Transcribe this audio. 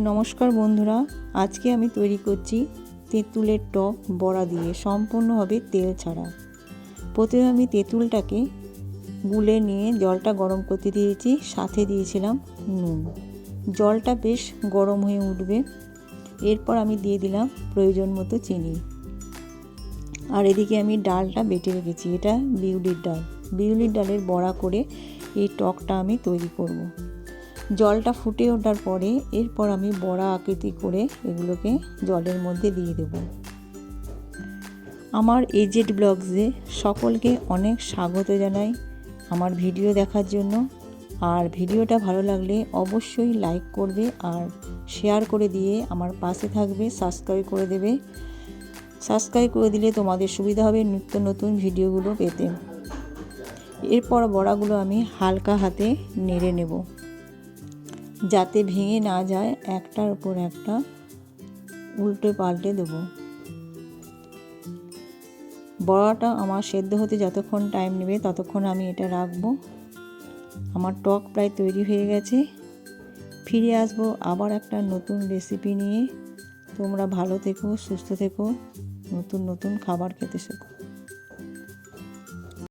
নমস্কার বন্ধুরা, আজকে আমি তৈরি করছি তেঁতুলের টক বড়া দিয়ে, সম্পূর্ণভাবে তেল ছাড়া। প্রথমে আমি তেঁতুলটাকে গুলে নিয়ে জলটা গরম করতে দিয়েছি, সাথে দিয়েছিলাম নুন। জলটা বেশ গরম হয়ে উঠবে। এরপর আমি দিয়ে দিলাম প্রয়োজন মতো চিনি। আর এদিকে আমি ডালটা বেটে রেখেছি, এটা বিউলির ডাল। বিউলির ডালের বড়া করে এই টকটা আমি তৈরি করব। জলটা ফুটে ওঠার পরে এরপর আমি বড়া আকৃতি করে এগুলোকে জলের মধ্যে দিয়ে দেব। আমার এজেড ব্লগসে সকলকে অনেক স্বাগত জানাই আমার ভিডিও দেখার জন্য। আর ভিডিওটা ভালো লাগলে অবশ্যই লাইক করবে আর শেয়ার করে দিয়ে আমার পাশে থাকবে সাবস্ক্রাইব করে দেবে। সাবস্ক্রাইব করে দিলে তোমাদের সুবিধা হবে নিত্য নতুন ভিডিওগুলো পেতে। এরপর বড়াগুলো আমি হালকা হাতে নেড়ে নেব। যাতে ভেঙে না যায়, একটার উপর একটা উল্টে পাল্টে দেবো। বড়াটা আমার সেদ্ধ হতে যতক্ষণ টাইম নেবে, ততক্ষণ আমি এটা রাখব। আমার টক প্রায় তৈরি হয়ে গেছে। ফিরে আসব আবার একটা নতুন রেসিপি নিয়ে। তোমরা ভালো থেকো, সুস্থ থেকো। নতুন নতুন খাবার খেতে শেখো।